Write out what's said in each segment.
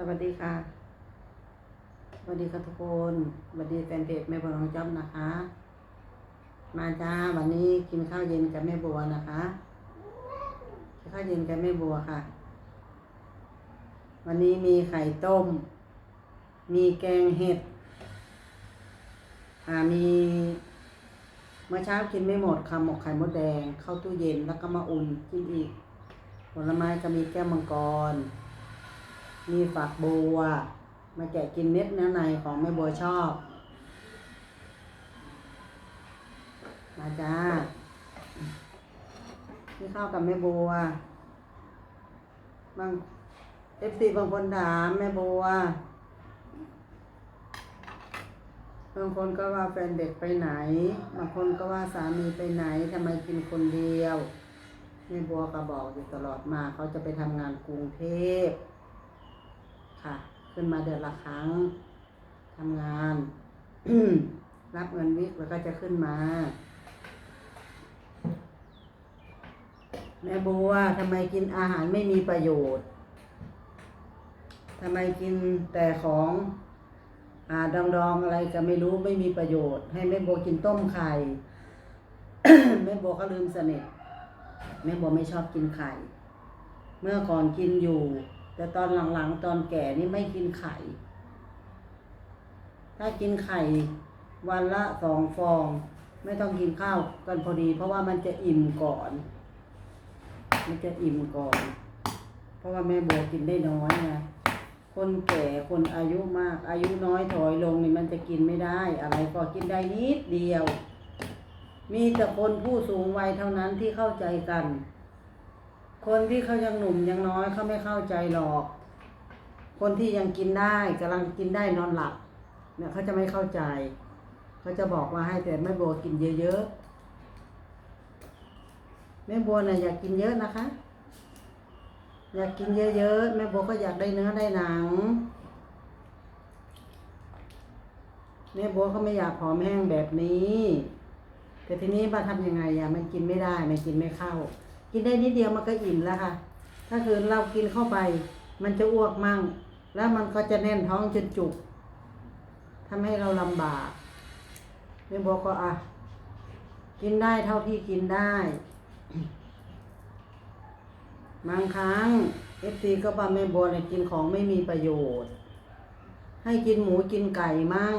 สวัสดีค่ะ สวัสดีค่ะทุกคน สวัสดีแฟนเพจแม่บัวน้องจ้อมนะคะ มาจ้าวันนี้กินข้าวเย็นกับแม่บัวนะคะกินข้าวเย็นกับแม่บัวค่ะ วันนี้มีไข่ต้ม มีแกงเห็ด อ่า มี เมื่อเช้ากินไม่หมดค่ะหมกไข่มดแดง เข้าตู้เย็นแล้วก็มาอุ่นกินอีก ผลไม้ก็มีแก้วมังกร มีฝักบัว มาแกะกินเม็ดเนื้อในของแม่บัวชอบ มาจ้าที่ข้าวกับแม่บัว บางเอฟซีบางคนถามแม่บัว บางคนก็ว่าแฟนเด็กไปไหน บางคนก็ว่าสามีไปไหนทำไมกินคนเดียวแม่บัวก็บอกอยู่ตลอดมาเขาจะไปทำงานกรุงเทพ ค่ะ ขึ้นมาเดือนละครั้งทำงาน รับเงินวิกแล้วก็จะขึ้นมา แม่บัวทำไมกินอาหารไม่มีประโยชน์ทำไมกินแต่ของอ่าดองดองๆอะไรก็ไม่รู้ไม่มีประโยชน์ ให้แม่บัวกินต้มไข่แม่บัวก็ลืมสนิทแม่บัวไม่ชอบกินไข่ เมื่อก่อนกินอยู่ แต่ตอนหลังๆ ตอนแก่นี่ไม่กินไข่ ถ้ากินไข่วันละสองฟอง ไม่ต้องกินข้าวกันพอดี เพราะว่ามันจะอิ่มก่อน มันจะอิ่มก่อน เพราะว่าแม่บัวกินได้น้อยไงคนแก่คนอายุมาก อายุน้อยถอยลงนี่มันจะกินไม่ได้ อะไรก็กินได้นิดเดียว มีแต่คนผู้สูงวัยเท่านั้นที่เข้าใจกัน คนที่เขายังหนุ่มยังน้อยเขาไม่เข้าใจหรอก คนที่ยังกินได้กำลังกินได้นอนหลับเนี่ยเขาจะไม่เข้าใจเขาจะบอกว่าให้แต่แม่บัวกินเยอะๆแม่บัวน่ะอยากกินเยอะนะคะ อยากกินเยอะๆแม่บัวก็อยากได้เนื้อได้หนังแม่บัวก็ไม่อยากผอมแห้งแบบนี้ แต่ทีนี้มาทำยังไงอะมันกินไม่ได้มันกินไม่เข้า กินได้นิดเดียวมันก็อิ่มแล้วค่ะ ถ้าคือเรากินเข้าไป มันจะอ้วกมั่ง แล้วมันก็จะแน่นท้องจนจุกทำให้เราลำบากแม่บัวก็อะ กินได้เท่าที่กินได้ บางครั้งเอฟซีก็ว่าแม่บัวเนี่ยกินของไม่มีประโยชน์ ให้กินหมูกินไก่มั่ง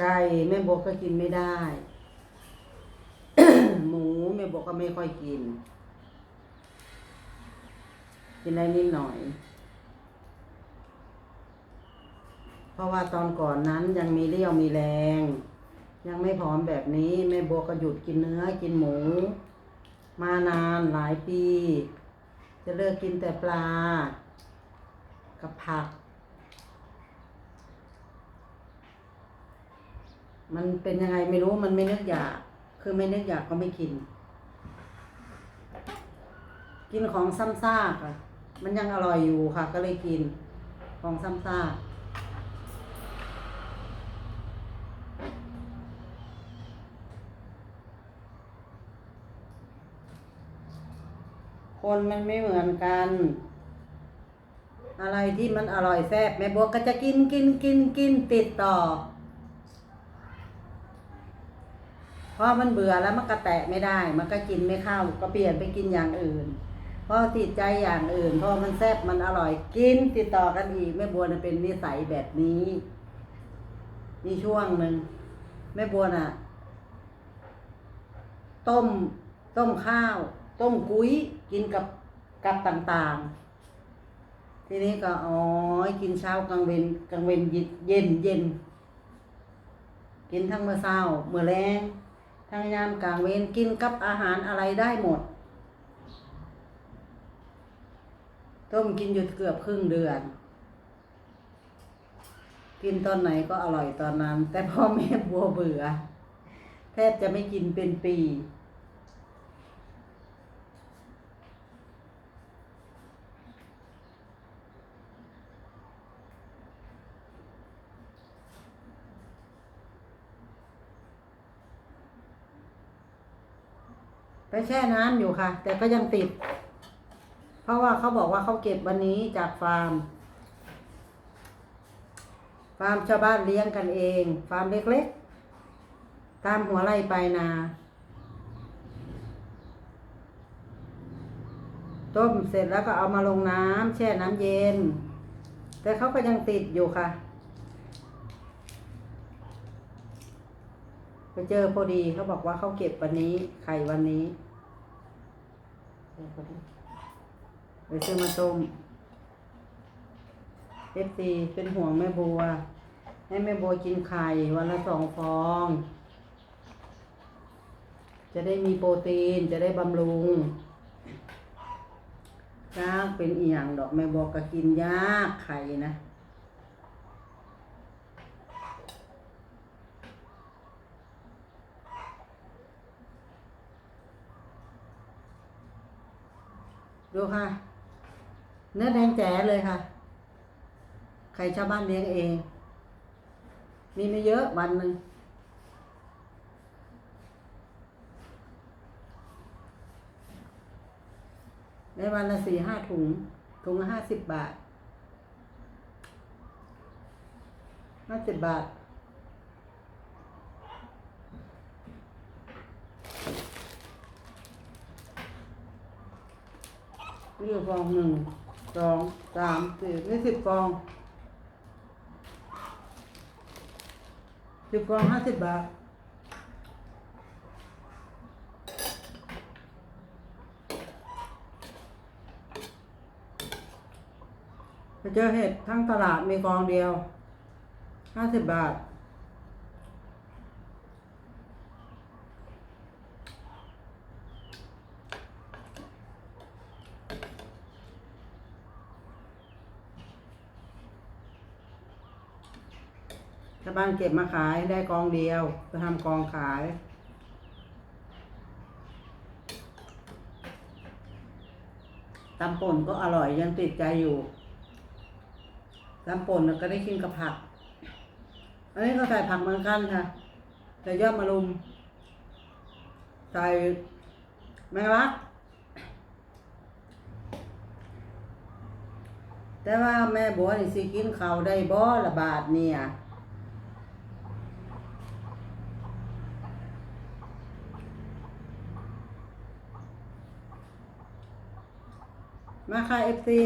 ไก่แม่บัวก็กินไม่ได้ บัวก็ไม่ค่อยกิน กินได้นิดหน่อย เพราะว่าตอนก่อนนั้นยังมีเรี่ยวมีแรง ยังไม่พร้อมแบบนี้แม่บัวก็หยุดกินเนื้อกินหมู มานานหลายปี จะเลิกกินแต่ปลา กับผักมันเป็นยังไงไม่รู้มันไม่นึกอยาก คือไม่นึกอยากก็ไม่กิน กินของซ้ำซากอะมันยังอร่อยอยู่ค่ะ ก็เลยกินของซ้ำซากคนมันไม่เหมือนกัน อะไรที่มันอร่อยแซ่บแม่บัวก็จะกินกินกินกินติดต่อเพราะมันเบื่อแล้วมันก็แตะไม่ได้ มันก็กินไม่เข้า ก็เปลี่ยนไปกินอย่างอื่น พราะติดใจอย่างอื่นพราะมันแซ่บมันอร่อยกินติดต่อกันอีกแม่บัวน่ะเป็นนิสัยแบบนี้ มีช่วงหนึ่งแม่บัวน่ะ ต้ม ต้มข้าว ต้มกุ้ยกินกับกับต่างๆ ทีนี้ก็อ๋อกินเช้ากลางเวนกลางเวนเย็นเย็นเย็นกินทั้งเมื่อเช้าเมื่อแรงทั้งยามกลางเวนกินกับอาหารอะไรได้หมด ต้มกินอยู่เกือบครึ่งเดือน กินตอนไหนก็อร่อยตอนนั้น แต่พ่อแม่บัวเบื่อ แทบจะไม่กินเป็นปี ไปแช่น้ำอยู่ค่ะ แต่ก็ยังติด ราะว่าเขาบอกว่าเขาเก็บวันนี้จากฟาร์ม ฟาร์มชาวบ้านเลี้ยงกันเอง ฟาร์มเล็กๆ ตามหัวไร่ไปนา ต้มเสร็จแล้วก็เอามาลงน้ำแช่น้ำเย็น แต่เขาก็ยังติดอยู่ค่ะ ไปเจอพอดีเขาบอกว่าเขาเก็บวันนี้ ไข่วันนี้ ไปซื้อมาต้มเอฟซีเป็นห่วงแม่บัว ให้แม่บัวกินไข่วันละสองฟอง จะได้มีโปรตีนจะได้บำรุงยากเป็นอีหยังดอกแม่บัวก็กินยากไข่นะดูค่ะ เนื้อแดงแจ๋เลยค่ะใครชาวบ้านเลี้ยงเอง มีไม่เยอะวันหนึ่งได้วันละสี่ห้าถุง ถุงละห้าสิบบาทห้าสิบบาทนี่ฟองหนึ่ง สองสามสี่นี่สิบฟองสิบฟองห้าสิบบาทไปเจอเห็ดทั้งตลาดมีฟองเดียวห้าสิบบาท บ้านเก็บมาขายได้กองเดียวจะทำกองขาย ตำป่นก็อร่อยยังติดใจอยู่ ตำป่นก็ได้กินกับผัก อันนี้ก็ใส่ผักเหมือนกันค่ะ ใส่ยอดมะรุม ใส่แมงลักแต่ว่าแม่บัวนี่สิกินข้าวได้บ่ละบาทเนี่ย มาค่ะเอฟซี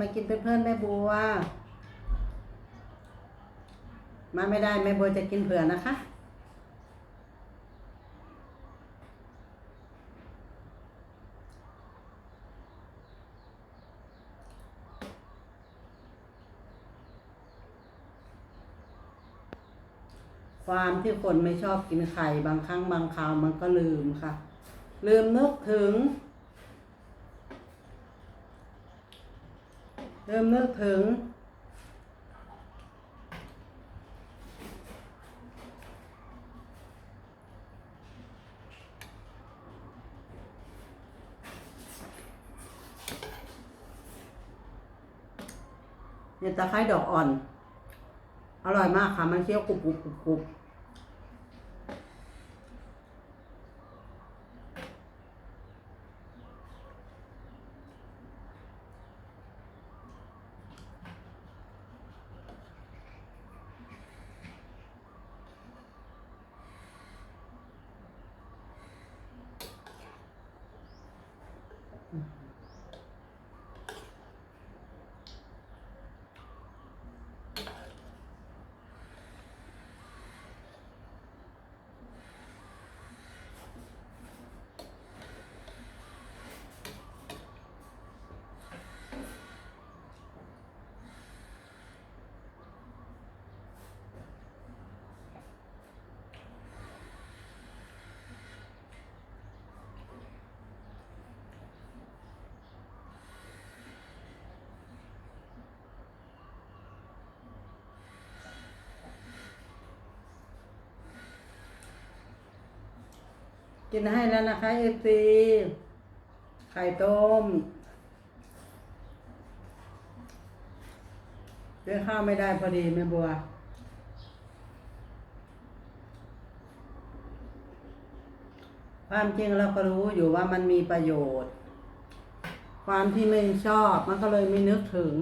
มากินเป็นเพื่อนแม่บัว มาไม่ได้แม่บัวจะกินเผื่อนะคะความที่คนไม่ชอบกินไข่บางครั้งบางคราวมันก็ลืมค่ะ ลืมนึกถึง เริ่มนึกถึง เนี่ยตะไคร้ดอกอ่อน อร่อยมากค่ะ มันเคี้ยวกรุบกรุบกรุบกรุบ กินให้แล้วนะคะเอฟซีไข่ต้มเลี้ยงข้าวไม่ได้พอดีแม่บัว ความจริงเราก็รู้อยู่ว่ามันมีประโยชน์ ความที่ไม่ชอบมันก็เลยไม่นึกถึง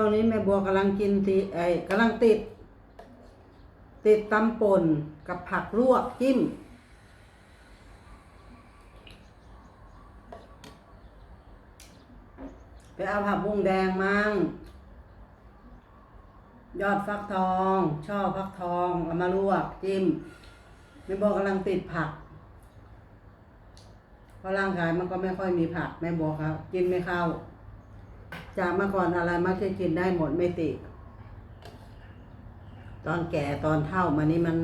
ช่วงนี้แม่บัวกำลังกินติไอ้กำลังติด ติดตำป่นกับผักลวกจิ้ม ไปเอาผักบุ้งแดงมั่งยอดฟักทอง ช่อฟักทองเอามาลวกจิ้มแม่บัวกำลังติดผักเพราะร่างกายมันก็ไม่ค่อยมีผักแม่บัวครับ กินไม่เข้า จากเมื่อก่อนอะไรมักจะกินได้หมดไม่ติดตอนแก่ตอนเท่ามานี่มัน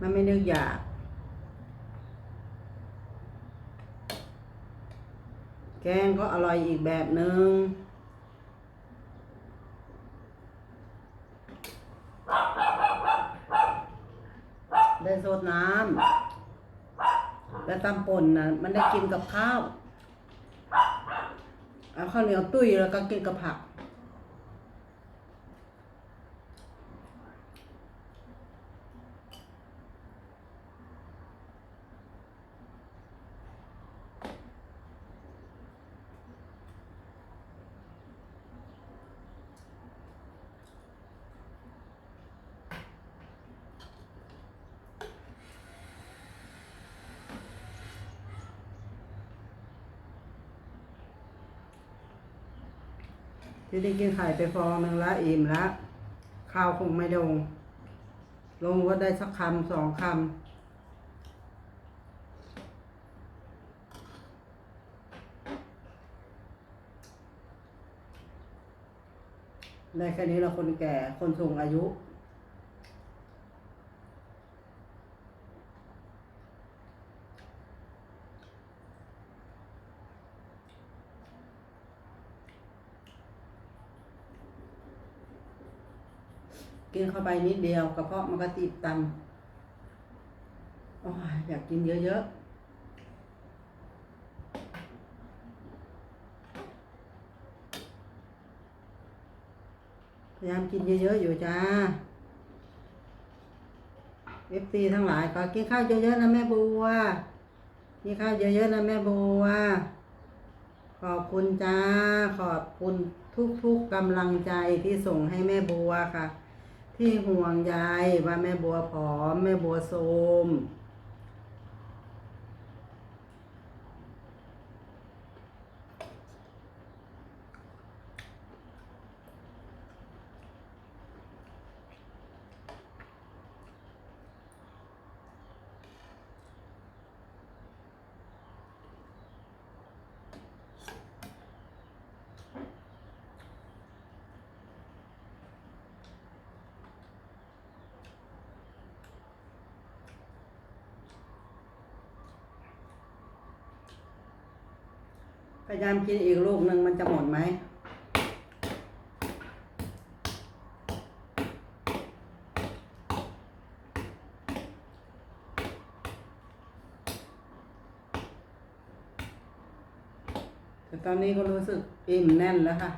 มันไม่นึกอยาก แกงก็อร่อยอีกแบบหนึง่งได้สดน้ำ แล้ว ตำป่นนะมันได้กินกับข้าว เอาข้าวเหนียวตุ้ยแล้วก็กินกับผัก ที่ได้กินไข่ไปฟองหนึ่งละอิ่มละข้าวคงไม่ลง ลงว่าได้สักคำสองคำได้แค่นี้เราคนแก่คนสูงอายุ กินเข้าไปนิดเดียวกระเพาะมันก็ติดตันอยอยากกินเยอะๆ พยายามกินเยอะๆ อยู่จ้าเอฟซีทั้งหลายก็กินข้าวเยอะๆนะแม่บัวกินข้าวเยอะๆนะแม่บัว ขอบคุณจ้า ขอบคุณทุกๆกำลังใจที่ส่งให้แม่บัวค่ะ ที่ห่วงใยว่าแม่บัวผอม แม่บัวโทม พยายามกินอีกลูกหนึ่งมันจะหมดไหมแต่ตอนนี้ก็รู้สึกอิ่มแน่นแล้วค่ะ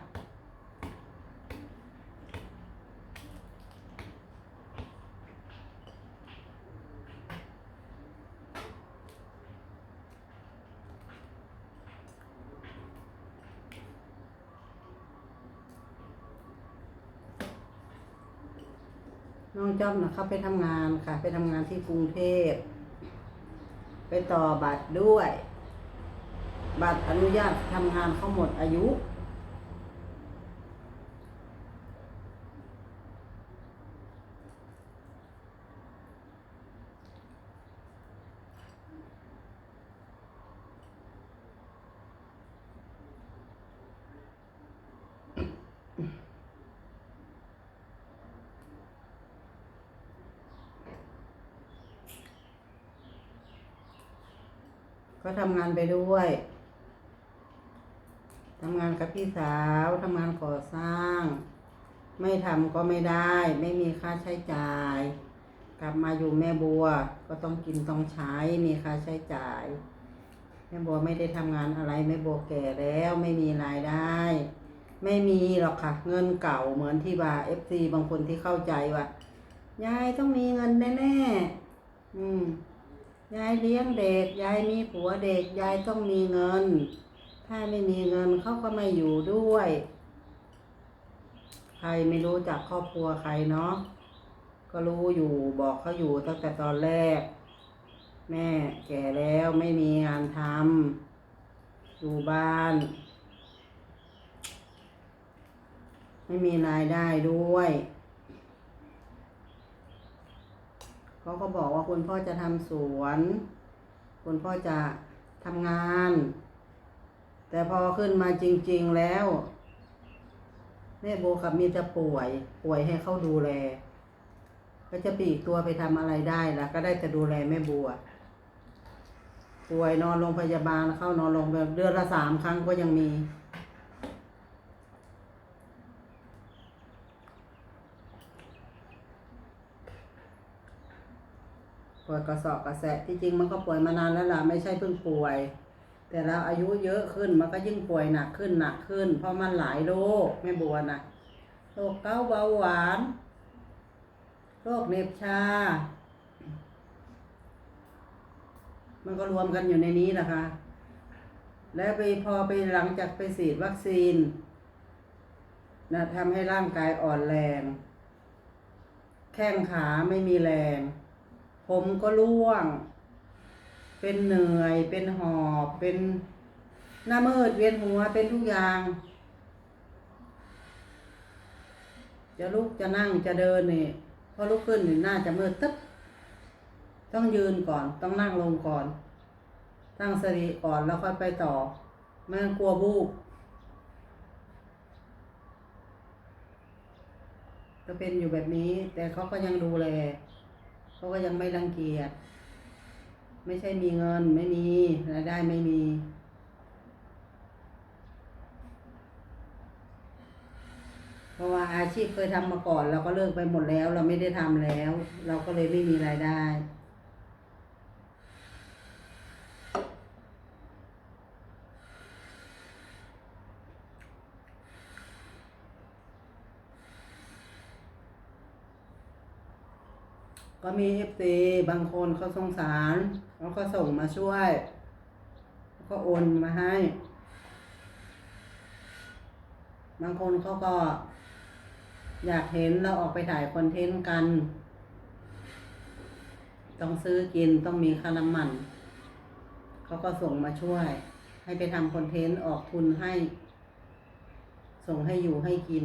น้องจ้อมนะเขาไปทำงานค่ะ ไปทำงานที่กรุงเทพ ไปต่อบัตรด้วย บัตรอนุญาตทำงานเขาหมดอายุ ก็ทำงานไปด้วยทำงานกับพี่สาวทำงานก่อสร้าง ไม่ทำก็ไม่ได้ ไม่มีค่าใช้จ่าย กลับมาอยู่แม่บัว ก็ต้องกินต้องใช้มีค่าใช้จ่าย แม่บัวไม่ได้ทำงานอะไรแม่บัวแก่แล้วไม่มีรายได้ ไม่มีหรอกค่ะ เงินเก่าเหมือนที่ว่าเอฟซีบางคนที่เข้าใจว่า ยายต้องมีเงินแน่ๆอืม ยายเลี้ยงเด็ก ยายมีผัวเด็ก ยายต้องมีเงิน ถ้าไม่มีเงินเขาก็ไม่อยู่ด้วย ใครไม่รู้จักครอบครัวใครเนาะ ก็รู้อยู่บอกเขาอยู่ตั้งแต่ตอนแรก แม่แก่แล้วไม่มีงานทำอยู่บ้าน ไม่มีรายได้ด้วย เขาก็บอกว่าคุณพ่อจะทำสวน คุณพ่อจะทำงาน แต่พอขึ้นมาจริง ๆแล้วแม่โบกับมีจะป่วย ป่วยให้เขาดูแล ก็จะปีกตัวไปทำอะไรได้ล่ะ ก็ได้แต่ดูแลแม่บัวป่วยนอนโรงพยาบาลเข้านอนโรงพยาบาลเดือนละสามครั้งก็ยังมี ป่วยกระสอบกระแสะที่จริงมันก็ป่วยมานานแล้วล่ะไม่ใช่เพิ่งป่วย แต่เราอายุเยอะขึ้นมันก็ยิ่งป่วยหนักขึ้นหนักขึ้น เพราะมันหลายโรคแม่บัวนะโรคเก้าเบาหวาน โรคเน็บชา มันก็รวมกันอยู่ในนี้แหละคะ แล้วไปพอไปหลังจากไปฉีดวัคซีนนะทำให้ร่างกายอ่อนแรง แข้งขาไม่มีแรง ผมก็ร่วง เป็นเหนื่อย เป็นหอบ เป็นหน้ามืดเวียนหัว เป็นทุกอย่าง จะลุกจะนั่งจะเดินนี่พอลุกขึ้นนี่หน้าจะมืดตึ๊บ ต้องยืนก่อน ต้องนั่งลงก่อน ตั้งสติก่อนแล้วค่อยไปต่อ ไม่งั้นกลัวบูบก็เป็นอยู่แบบนี้ แต่เขาก็ยังดูแล เขาก็ยังไม่รังเกียจไม่ใช่มีเงินไม่มีรายได้ไม่มีเพราะว่าอาชีพเคยทำมาก่อน เราก็เลิกไปหมดแล้ว เราไม่ได้ทำแล้ว เราก็เลยไม่มีรายได้ ก็มีเอฟซีบางคนเขาสงสารเขาก็ส่งมาช่วยเขาก็โอนมาให้ บางคนเขาก็ อยากเห็นเราออกไปถ่ายคอนเทนต์กัน ต้องซื้อกินต้องมีค่าน้ำมัน เขาก็ส่งมาช่วย ให้ไปทำคอนเทนต์ออกทุนให้ ส่งให้อยู่ให้กิน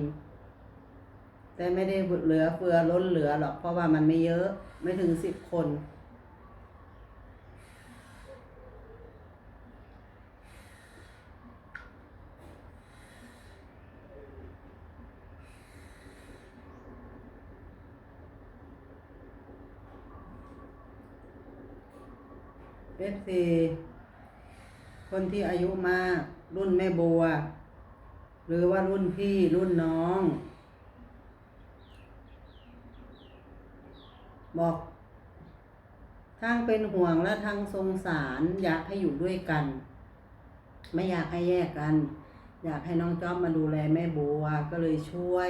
แต่ไม่ได้เหลือเฟือล้นเหลือหรอก เพราะว่ามันไม่เยอะไม่ถึงสิบคนเอฟซีคนที่อายุมากรุ่นแม่บัว หรือว่ารุ่นพี่รุ่นน้อง บอก ทั้งเป็นห่วงและทั้งสงสารอยากให้อยู่ด้วยกัน ไม่อยากให้แยกกัน อยากให้น้องจอบมาดูแลแม่บัวก็เลยช่วย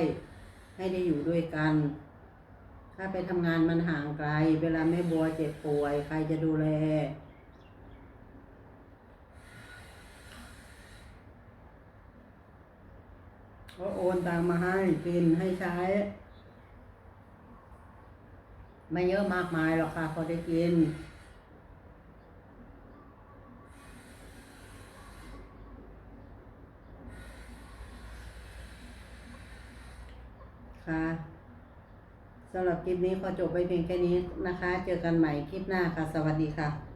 ให้ได้อยู่ด้วยกัน ถ้าไปทำงานมันห่างไกล เวลาแม่บัวเจ็บป่วย ใครจะดูแลก็โอนตังมาให้กินให้ใช้ ไม่เยอะมากมายหรอกค่ะพอได้กิน ค่ะสำหรับคลิปนี้ขอจบไปเพียงแค่นี้นะคะ เจอกันใหม่คลิปหน้าค่ะ สวัสดีค่ะ